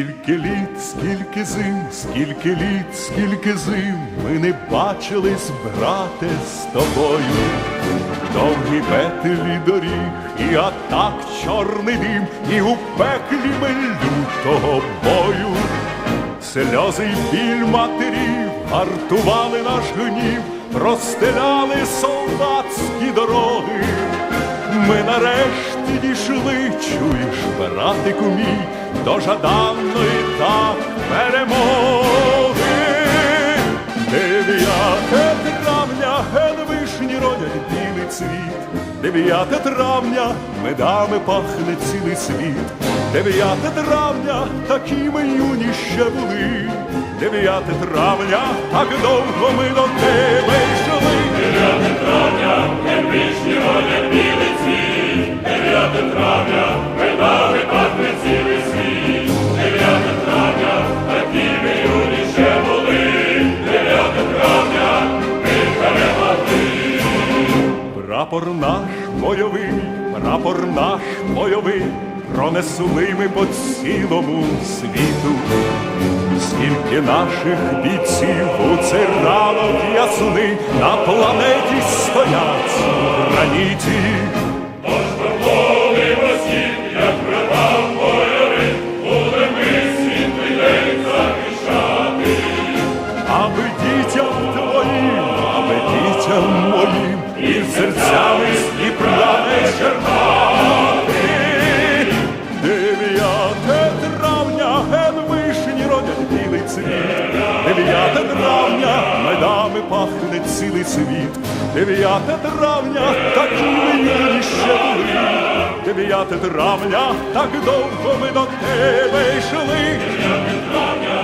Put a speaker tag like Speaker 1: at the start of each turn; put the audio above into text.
Speaker 1: Скільки літ, скільки зим, скільки літ, скільки зим, ми не бачились, брате, з тобою. Довгі петлі доріг, і атак чорний дим, і у пеклі ми лютого бою. Сльози й біль матерів гартували наш гнів, розстеляли солдатські дороги. Ми нарешті дійшли, чуєш, братику мій, до жаданої так перемоги. Дев'яте травня, ген вишні родять білий цвіт. Дев'яте травня, медами пахне цілий світ. Дев'яте травня, такі ми юні ще були. Дев'яте травня, так довго ми до тебе Прапор наш бойовий, прапор наш бойовий, пронесли ми по цілому світу. Скільки наших бійців у цей ранок на планеті стоять в граніті. Серцями з Дніпра не черпати. Дев'яте травня, ген вишні родять білий цвіт. Дев'яте травня, медами пахне цілий світ. Дев'яте травня, такі ми юні ще були. Дев'яте травня, так довго ми до тебе йшли.
Speaker 2: Дев'яте травня,